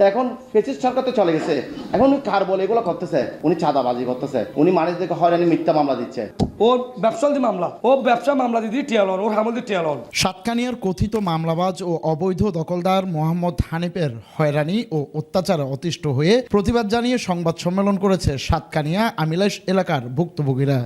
তা এখন ফেসিস সরকার তো চলে গেছে। এখন উনি কার বলে এগুলো করতেছে উনি চাঁদাবাজি করতেছে উনি মানুষদেরকে হয়রানি মিথ্যা মামলা দিচ্ছে। ওর ব্যবসা দি মামলা ও ব্যবসা মামলা দিদি টিয়ালন ওর হামল দি টিয়ালন। সাতকানিয়ার কথিত মামলাবাজ ও অবৈধ দখলদার মোহাম্মদ হানিফের হয়রানি ও অত্যাচারে অতিষ্ঠ হয়ে প্রতিবাদ জানিয়ে সংবাদ সম্মেলন করেছে সাতকানিয়া আমিলাস এলাকার ভুক্তভোগীরা।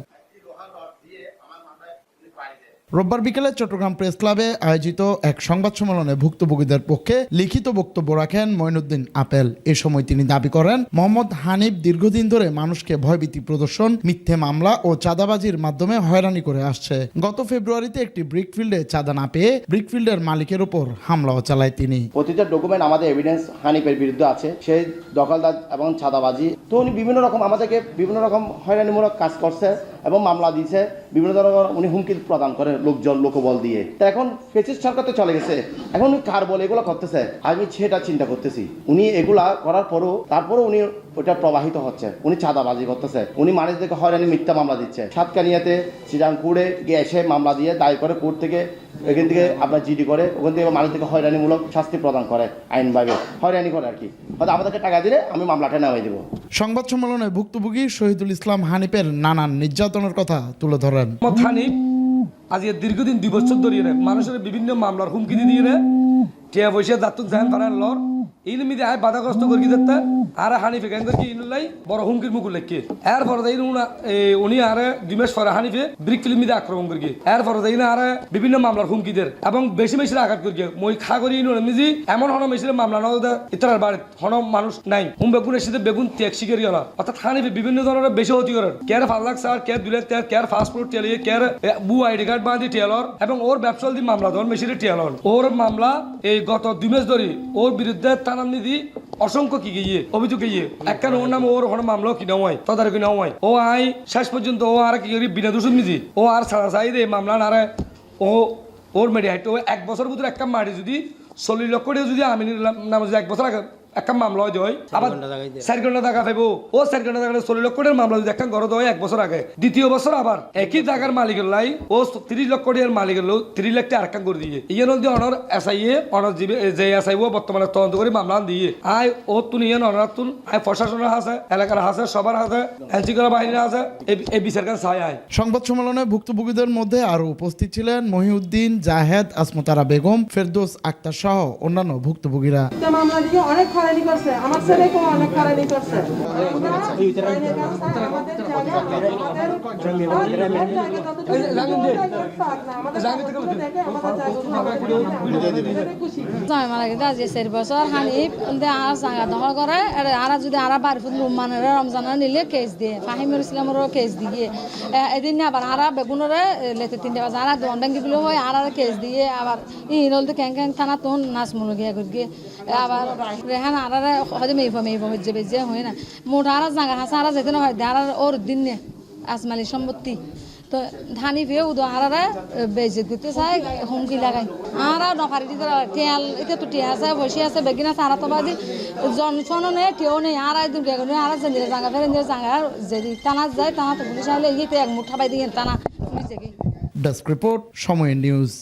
রোববার বিকেলে চট্টগ্রাম প্রেস ক্লাবে আয়োজিত এক সংবাদ সম্মেলনে ভুক্তভোগীদের পক্ষে লিখিত বক্তব্য রাখেন মঈনুদ্দিন আপেল। এ সময় তিনি দাবি করেন, মোহাম্মদ হানিফ দীর্ঘদিন ধরে মানুষকে ভয়ভীতি প্রদর্শন, মিথ্যে মামলা ও চাঁদাবাজির মাধ্যমে হয়রানি করে আসছে। গত ফেব্রুয়ারিতে একটি ব্রিকফিল্ডে চাঁদা না পেয়ে ব্রিকফিল্ডের মালিকের উপর হামলাও চালায় তিনি। প্রতিটা ডকুমেন্ট আমাদের এভিডেন্স হানিফের বিরুদ্ধে আছে। সেই দখলদার এবং চাঁদাবাজি তো উনি বিভিন্ন রকম আমাদেরকে বিভিন্ন রকম হয়রানিমূলক কাজ করছে এবং মামলা দিয়েছে। বিভিন্ন ধরনের উনি হুমকি প্রদান করে লোকজন, লোকবল দিয়ে। তা এখন ফেসিস সরকার তো চলে গেছে। এখন উনি কার বলে এগুলো করতেছে? আমি সেটা চিন্তা করতেছি। উনি এগুলা করার পরও, তারপরও উনি ওটা প্রবাহিত হচ্ছে। উনি চাঁদাবাজি করতেছে। উনি মানুষদেরকে হয়রানি মিথ্যা মামলা দিচ্ছে। সাতকানিয়াতে শ্রীরামপুরে গিয়ে এসে মামলা দিয়ে দায় করে কোর্ট থেকে এখান থেকে আপনার জিডি করে ওখান থেকে মানুষদেরকে হয়রানিমূলক শাস্তি প্রদান করে আইনভাবে হয়রানি করে আর কি। হয়তো আমাদেরকে টাকা দিলে আমি মামলাটা নামাই দেবো। সংবাদ সম্মেলনে ভুক্তভোগী শহীদুল ইসলাম হানিফের নানান নির্যাতনের কথা তুলে ধরেন। হানিফ আজকে দীর্ঘদিন দুই বছর ধরিয়ে মানুষের বিভিন্ন মামলার হুমকি দি দিয়ে রে টিয়া পয়সা দাঁতুক জাহান পারার লর ইন মিদে আয় বাধাগ্রস্ত করি দিতে আর হানিফে কেন করি ইন লাই বড় হুমকির মুখ লেখকে। এর পরে দেই উনা আর দুই মাস পরে হানিফে ব্রিক ফিল্ম মিদে আক্রমণ করি এর পরে দেই না আর বিভিন্ন মামলার হুমকি দের, এবং বেশি বেশি আঘাত করি মই খা করি ইন এমন হন মেশিনের মামলা নয় ইতার বাড়ি হন মানুষ নাই। হুম বেগুনের সাথে বেগুন ত্যাগ শিকারি হলা। অর্থাৎ হানিফে বিভিন্ন ধরনের বেশি হতি করেন। কেয়ার ফাল লাখ স্যার কেয়ার দুলে তেয়ার কেয়ার ফাস্টফুড টেলিয়ে কেয়ার বু আইডি কার্ড বাঁধি টেলর এবং ওর ব্যবসা দি মামলা ধর মেশিনের টেলর ওর মামলা, এই গত দুই মাস ধরে ওর বিরুদ্ধে তানাম নিধি অসংখ্য কি গিয়ে, অভিযোগ গিয়ে। একখান ওর নাম ওর কোনো মামলা কি হয় তদারকি নয় ও আই, শেষ পর্যন্ত ও আর কি করি বিনা দোষ নিদি ও আর সারা সাই দে মামলা নারে ও, ওর মেডিয়াইট ও এক বছর ভিতরে একটা মারি যদি, চল্লিশ লক্ষ টাকা যদি আমি নাম যদি এক বছর আগে একটা মামলা হয় আবার চার ঘণ্টা টাকা পাইব ও চার ঘণ্টা টাকা চল্লিশ লক্ষ টাকার মামলা যদি একটা ঘর হয় এক বছর আগে। দ্বিতীয় বছর আবার একই মালিকের লাই ও তিরিশ লক্ষ টাকার তিরিশ লাখ টাকা আরেকটা করে দিয়ে। ইয়ে নদী অনর এসআইএ অনর জিবি যে এসআইও বর্তমানে তদন্ত করে মামলা দিয়ে। আয় ও তুন ইয়ে অনর তুন আয় প্রশাসনের হাসে এলাকার হাসে সবার হাসে আইনশৃঙ্খলা বাহিনীর হাসে এই- বিচার আয়। সংবাদ সম্মেলনে ভুক্তভোগীদের মধ্যে আরও উপস্থিত ছিলেন মহিউদ্দিন জাহেদ আসমতারা বেগম ফেরদৌস আক্তার সহ অন্যান্য ভুক্তভোগীরা। মামলা দিয়ে অনেক হয়রানি করছে আমার ছেলেকেও অনেক হয়রানি করছে জয় যদি আর বাড়ি মানে রমজানের নিলে কেস দিয়ে ফাহিমুল ইসলামেরও কেস দিয়ে এদিন আবার আর বেগুনরে লেতে তিনটে বাজে আর দোয়ান ডাঙ্গি গুলো হয় আর কেস দিয়ে আবার ই নলতে ক্যাং ক্যাং থানা তখন নাচ মুলো গিয়া আর আর হয়তো হচ্ছে বেজে হয় না। মোট আর জাগা হাসা আর যেতে না হয় আর ওর দিন নে আসমালি সম্পত্তি। তো ধানি ফেও উদো, আরারা বেজে দিতে চাই হুমকি লাগাই আরা নফারি দিতে টিয়াল এটা তো টিয়া আছে বসে আছে, বেগিন আছে, আরা তো বাদি জনসন নেই কেউ নেই, আর একদিন কে করে আর জেন্দিরে জাঙ্গা ফেরে নিয়ে জাঙ্গা যদি টানা যায়, টানা তো পুলিশ আইলে এক মুঠা পাই দিয়ে টানা। পুলিশ রিপোর্ট সময় নিউজ